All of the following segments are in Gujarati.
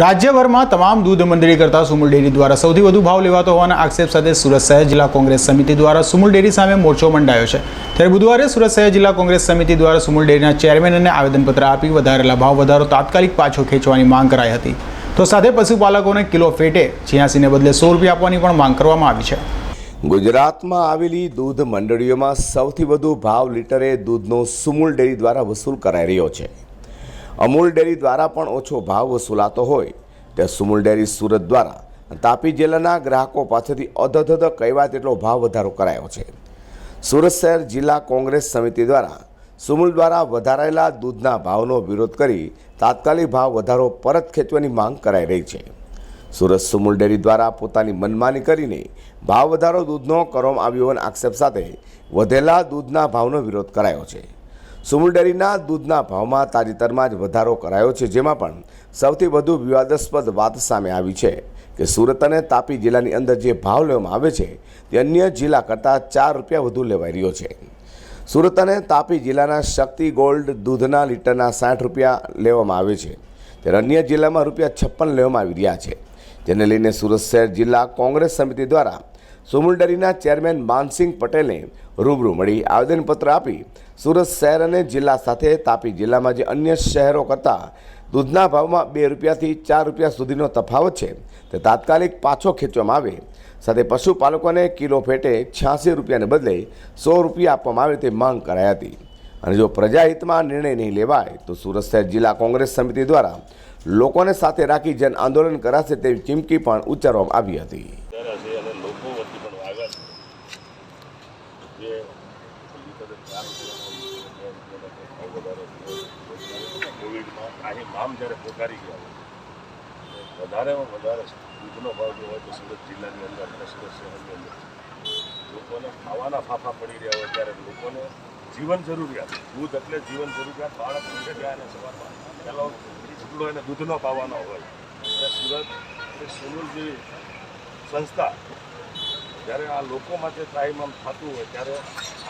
રાજ્યભરમાં તમામ દૂધ મંડળી કરતાં સુમુલ ડેરી દ્વારા સૌથી વધુ ભાવ લેવાતો હોવાના આક્ષેપ સાથે સુરત શહેર જિલ્લા કોંગ્રેસ સમિતિ દ્વારા સુમુલ ડેરી સામે મોરચો મંડાયો છે. ત્યારે બુધવારે સુરત શહેર જિલ્લા કોંગ્રેસ સમિતિ દ્વારા સુમુલ ડેરીના ચેરમેનને આવેદનપત્ર આપી વધારેલા ભાવ વધારો તાત્કાલિક પાછો ખેંચવાની માંગ કરાઈ હતી. તો સાથે પશુપાલકોને કિલો ફેટે છ્યાસીને બદલે સો રૂપિયા આપવાની પણ માંગ કરવામાં આવી છે. ગુજરાતમાં આવેલી દૂધ મંડળીઓમાં સૌથી વધુ ભાવ લીટરે દૂધનો સુમૂલ ડેરી દ્વારા વસૂલ કરાઈ રહ્યો છે. અમૂલ ડેરી દ્વારા પણ ઓછો ભાવ વસૂલાતો હોય. તે સુમૂલ ડેરી સુરત દ્વારા તાપી જિલ્લાના ગ્રાહકો પાસેથી અધધધ કહેવાય તેટલો ભાવ વધારો કરાયો છે. સુરત શહેર જિલ્લા કોંગ્રેસ સમિતિ દ્વારા સુમૂલ દ્વારા વધારાયેલા દૂધના ભાવનો વિરોધ કરી તાત્કાલિક ભાવ વધારો પરત ખેંચવાની માંગ કરાઈ રહી છે. સુરત સુમુલ ડેરી દ્વારા પોતાની મનમાની કરીને ભાવ વધારો દૂધનો કરવામાં આવ્યો હોવાના આક્ષેપ સાથે વધેલા દૂધના ભાવનો વિરોધ કરાયો છે. સુમુલ ડેરીના દૂધના ભાવમાં તાજેતરમાં જ વધારો કરાયો છે, જેમાં પણ સૌથી વધુ વિવાદાસ્પદ વાત સામે આવી છે કે સુરત અને તાપી જિલ્લાની અંદર જે ભાવ લેવામાં આવે છે, તે અન્ય જિલ્લા કરતાં ચાર રૂપિયા વધુ લેવાઈ રહ્યો છે. સુરત અને તાપી જિલ્લાના શક્તિ ગોલ્ડ દૂધના લીટરના સાઠ રૂપિયા લેવામાં આવે છે, ત્યારે અન્ય જિલ્લામાં રૂપિયા છપ્પન લેવામાં આવી રહ્યા છે. જેને લઈને સુરત શહેર જિલ્લા કોંગ્રેસ સમિતિ દ્વારા સુમુલડરીના ચેરમેન માનસિંહ પટેલને રૂબરૂ મળી આવેદનપત્ર આપી સુરત શહેર અને જિલ્લા સાથે તાપી જિલ્લામાં જે અન્ય શહેરો કરતાં દૂધના ભાવમાં બે રૂપિયાથી ચાર રૂપિયા સુધીનો તફાવત છે, તે તાત્કાલિક પાછો ખેંચવામાં આવે. સાથે પશુપાલકોને કિલો ફેટે છ્યાસી રૂપિયાને બદલે સો રૂપિયા આપવામાં આવે તે માંગ કરાઈ હતી. અને જો પ્રજાહિતમાં નિર્ણય નહીં લેવાય, તો સુરત શહેર જિલ્લા કોંગ્રેસ સમિતિ દ્વારા લોકોને સાથે રાખી જન આંદોલન કરાશે તેવી ચીમકી પણ ઉચ્ચારવામાં આવી હતી. કોવિડમાં અહીં મામ જ્યારે પોકારી ગયા વધારેમાં વધારે દૂધનો ભાવ જો હોય તો સુરત જિલ્લાની અંદર અને શહેરની અંદર લોકોને ખાવાના ફાફા પડી રહ્યા હોય ત્યારે લોકોને જીવન જરૂરિયાત દૂધ એટલે જીવન જરૂરિયાત બાળક ઉઠે ગયા અને સવારમાં પહેલો ટુકડો એને દૂધનો પાવાનો હોય અને સુરત એ સુરુલ જેવી સંસ્થા જ્યારે આ લોકો માટે આમ થતું હોય, ત્યારે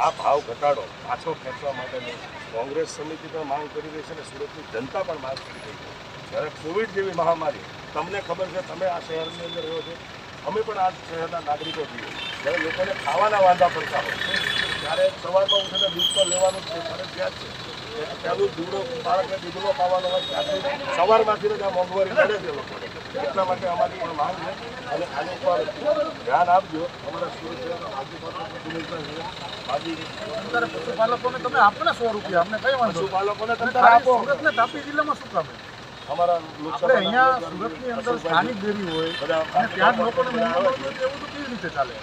આ ભાવ ઘટાડો પાછો ખેંચવા માટેની કોંગ્રેસ સમિતિ પણ માંગ કરી રહી છે અને સુરતની જનતા પણ માંગ કરી રહી છે. જ્યારે કોવિડ જેવી મહામારી, તમને ખબર છે, તમે આ શહેરની અંદર રહ્યો છો, અમે પણ આ શહેરના નાગરિકો છીએ. જ્યારે લોકોને ખાવાના વાંધા પડતા હોય ત્યારે સવારમાં ઉઠીને દૂધ તો લેવાનું જ છે, ફરજિયાત છે. પહેલું દૂધો બાળકને દૂધનો પાવાનો હોય, ત્યાંથી સવારમાંથી જ આ મોંઘવારી મળે છે લોકોને. એટલા માટે અમારી પણ માંગ છે. અને આની પર ધ્યાન આપજો. અમારા સુરત પશુપાલકોને તમે આપો ને સો રૂપિયા. અમને કઈ વાંધો પશુપાલકોને તમે આપો. સુરત ને તાપી જિલ્લામાં શું કામ અમારા આપણે અહીંયા સુરતની અંદર સ્થાનિક ડેરી હોય અને ત્યાં લોકોને બધા આવે મોંઘવારી હોય તો એવું તો કેવી રીતે ચાલે?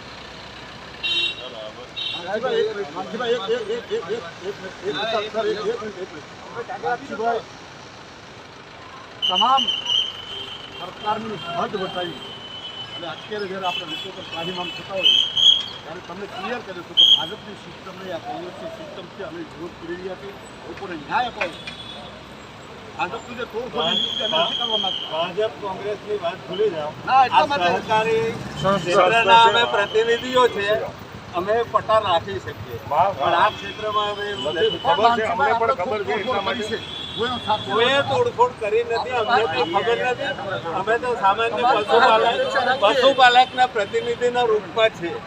માનસીભાઈ, એક મિનિટ, એક- એક- એક- એક- એક- એક મિનિટ, એક મિનિટ, સર, એક- એક મિનિટ, એક મિનિટ. માનસીભાઈ, તમામ સરકારની હદ વટાવી અને અત્યારે જ્યારે આપણે લોકો પર ત્રાહિમામ થતા હોય ત્યારે તમને ક્લિયર કર્યું હતું કે ભાજપની સિસ્ટમ નહીં આ કોંગ્રેસની સિસ્ટમ છે અમે વિરોધ કરી રહ્યા છીએ લોકોને ન્યાય અપાવો. ભાજપની જે તોડફોડ અમે નથી કરવા માંગતા. ભાજપ કોંગ્રેસની વાત ભૂલી જાઓ. ના આ માટે ક્ષેત્રના અમે પ્રતિનિધિઓ છે અમે પટા રાખી શકીએ. પણ આ ક્ષેત્રમાં અમે ખબર છે અમને પણ ખબર છે એટલા માટે. કોઈએ તોડફોડ કરી નથી અમને તો ખબર નથી. અમે તો સામાન્ય પશુપાલક પશુપાલકના પ્રતિનિધિના રૂપમાં છીએ.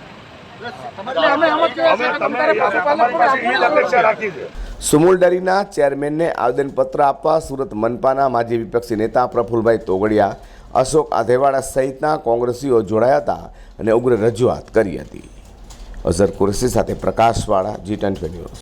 સુમુલ ડેરીના ચેરમેનને આવેદનપત્ર આપવા સુરત મનપાના માજી વિપક્ષી નેતા પ્રફુલભાઈ તોગડિયા અશોક આધેવાડા સહિતના કોંગ્રેસીઓ જોડાયા હતા અને ઉગ્ર રજૂઆત કરી હતી. અઝર કુરેશી સાથે પ્રકાશવાળા જી ટેન ન્યૂઝ.